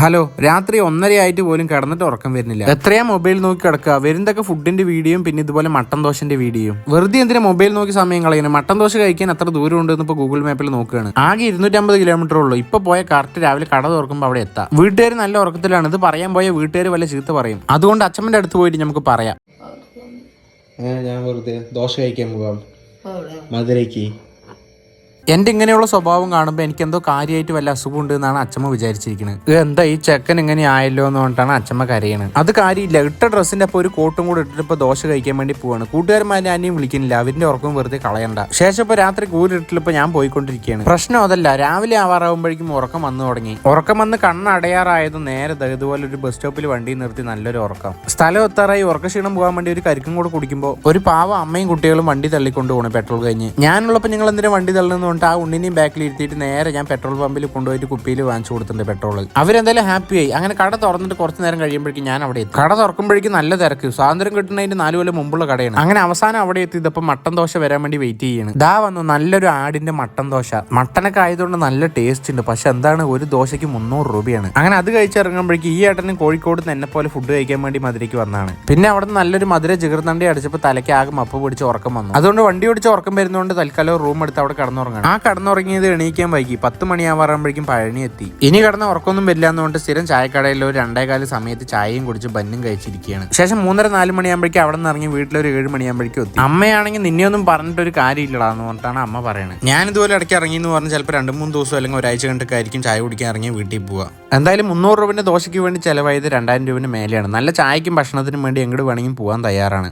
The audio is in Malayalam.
ഹലോ രാത്രി ഒന്നരയായിട്ട് പോലും കിടന്നിട്ട് ഉറക്കം വരുന്നില്ല. എത്രയാ മൊബൈൽ നോക്കി കിടക്കുക? വരുന്നതൊക്കെ ഫുഡിന്റെ വീഡിയോയും പിന്നെ ഇതുപോലെ മട്ടൻ ദോശന്റെ വീഡിയോയും. വെറുതെ എന്തിനാ മൊബൈൽ നോക്കി സമയം കളയുന്നത്? മട്ടൻ ദോശ കഴിക്കാൻ എത്ര ദൂരം ഉണ്ടെന്ന് ഇപ്പൊ ഗൂഗിൾ മാപ്പിൽ നോക്കുകയാണ്. ആകെ ഇരുന്നൂറ്റമ്പത് കിലോമീറ്റർ ഉള്ളൂ. ഇപ്പൊ പോയ കറക്റ്റ് രാവിലെ കട തുറക്കുമ്പോൾ അവിടെ എത്താം. വീട്ടുകാർ നല്ല ഉറക്കത്തിലാണ്. ഇത് പറയാൻ പോയ വീട്ടുകാർ വല്ല ചീത്ത പറയും. അതുകൊണ്ട് അച്ഛമ്മന്റെ അടുത്ത് പോയിട്ട് നമുക്ക് പറയാം. ഞാൻ വെറുതെ ദോശ കഴിക്കാൻ പോകാം മധുരയ്ക്ക്. എന്റെ ഇങ്ങനെയുള്ള സ്വഭാവം കാണുമ്പോൾ എനിക്ക് എന്തോ കാര്യമായിട്ട് വല്ല അസുഖം ഉണ്ട് എന്നാണ് അച്ഛമ്മ വിചാരിച്ചിരിക്കുന്നത് എന്താ ഈ ചെക്കൻ ഇങ്ങനെ ആയല്ലോ എന്ന് പറഞ്ഞിട്ടാണ് അച്ഛമ്മ കരയണത്. അത് കാര്യമില്ല. ഇട്ട ഡ്രസ്സിന്റെ അപ്പോൾ ഒരു കോട്ടും കൂടെ ഇട്ടിട്ട് ഇപ്പോൾ ദോശ കഴിക്കാൻ വേണ്ടി പോവാണ്. കൂട്ടുകാരന്മാരെ ആരെയും വിളിക്കുന്നില്ല. അവരിന്റെ ഉറക്കം വെറുതെ കളയണ്ട. ശേഷം ഇപ്പോൾ രാത്രി കൂരിട്ടിലിപ്പോൾ ഞാൻ പോയിക്കൊണ്ടിരിക്കുകയാണ്. പ്രശ്നം അതല്ല. രാവിലെ ആവാറാകുമ്പോഴേക്കും ഉറക്കം വന്നു തുടങ്ങി. ഉറക്കം വന്ന് കണ്ണടയാറായത് നേരെ ഇതുപോലെ ഒരു ബസ് സ്റ്റോപ്പിൽ വണ്ടി നിർത്തി നല്ലൊരു ഉറക്കം. സ്ഥലം എത്താറായി. ഉറക്കക്ഷീണം പോകാൻ വേണ്ടി ഒരു കരിക്കും കൂടെ കുടിക്കുമ്പോൾ ഒരു പാവ അമ്മയും കുട്ടികളും വണ്ടി തള്ളിക്കൊണ്ട് പോകണം പെട്രോൾ കഴിഞ്ഞ്. ഞാനുള്ളപ്പോൾ നിങ്ങൾ എന്തിനാ വണ്ടി തള്ളുന്നു പറഞ്ഞിട്ട് ആ ഉണ്ണിനെയും ബാക്കിൽ ഇരുത്തിയിട്ട് നേരെ ഞാൻ പെട്രോൾ പമ്പിൽ കൊണ്ടുപോയിട്ട് കുപ്പിയിൽ വാങ്ങിച്ചു കൊടുത്തിട്ടുണ്ട് പെട്രോൾ അവരെന്തായാലും ഹാപ്പിയായി അങ്ങനെ കട തുറന്നിട്ട് കുറച്ച് നേരം കഴിയുമ്പോഴേക്കും ഞാൻ അവിടെ എത്തി. കട തുറക്കുമ്പോഴേക്കും നല്ല തിരക്ക്. സ്വാതന്ത്ര്യം കിട്ടുന്നതിന്റെ നാല് കൊല്ലം മുമ്പുള്ള കടയാണ്. അങ്ങനെ അവസാനം അവിടെ എത്തിയതപ്പോൾ മട്ടൻ ദോശ വരാൻ വേണ്ടി വെയിറ്റ് ചെയ്യാണ്. ദാ വന്നു. നല്ലൊരു ആടിന്റെ മട്ടൻ ദോശ. മട്ടനൊക്കെ ആയതുകൊണ്ട് നല്ല ടേസ്റ്റ് ഉണ്ട്. പക്ഷെ എന്താണ്? ഒരു ദോശയ്ക്ക് മുന്നൂറ് രൂപയാണ്. അങ്ങനെ അത് കഴിച്ചിറങ്ങുമ്പോഴേക്കും ഈ ഏട്ടനും കോഴിക്കോട് നിന്ന് എന്നെ പോലെ ഫുഡ് കഴിക്കാൻ വേണ്ടി മധുരയ്ക്ക് വന്നതാണ്. പിന്നെ അവിടെ നല്ലൊരു മധുര ജിഗർത്തണ്ടി അടിച്ചപ്പോൾ തലയ്ക്ക് ആകെ മപ്പ് പിടിച്ച് ഉറക്കം വന്നു. അതുകൊണ്ട് വണ്ടി ഓടിച്ച് ഉറക്കം വരുന്നതുകൊണ്ട് തൽക്കാലം റൂം എടുത്ത് അവിടെ കിടന്നുറങ്ങണം ആ കടന്നുറങ്ങിയത് എണീക്കാൻ വൈകി. പത്ത് മണിയാവാറാകുമ്പോഴേക്കും പഴനി എത്തി. ഇനി കടന്ന് ഉറക്കൊന്നും വരില്ല എന്നുകൊണ്ട് സ്ഥിരം ചായക്കടയിൽ ഒരു രണ്ടേകാല സമയത്ത് ചായയും കുടിച്ച് ബന്നും കഴിച്ചിരിക്കുകയാണ്. ശേഷം മൂന്നര നാല് മണിയാകുമ്പോഴേക്കും അവിടെ നിന്ന് ഇറങ്ങി വീട്ടിലൊരു ഏഴ് മണിയാകുമ്പോഴേക്കും എത്തി. അമ്മയാണെങ്കിൽ നിന്നെയൊന്നും പറഞ്ഞിട്ട് ഒരു കാര്യമില്ലടാ എന്ന് പറഞ്ഞിട്ടാണ് അമ്മ പറയുന്നത് ഞാൻ ഇതുപോലെ ഇടയ്ക്ക് ഇറങ്ങി എന്ന് പറഞ്ഞ് ചിലപ്പോൾ രണ്ട് മൂന്ന് ദിവസം അല്ലെങ്കിൽ ഒരാഴ്ച കണ്ടൊക്കെ ആയിരിക്കും ചായ കുടിക്കാൻ ഇറങ്ങി വീട്ടിൽ പോവുക. എന്തായാലും മുന്നൂറ് രൂപന്റെ ദോശയ്ക്ക് വേണ്ടി ചിലവായത് രണ്ടായിരം രൂപന് മേലെയാണ്. നല്ല ചായക്കും ഭക്ഷണത്തിനും വേണ്ടി എങ്ങോട്ട് വേണമെങ്കിലും പോകാൻ തയ്യാറാണ്.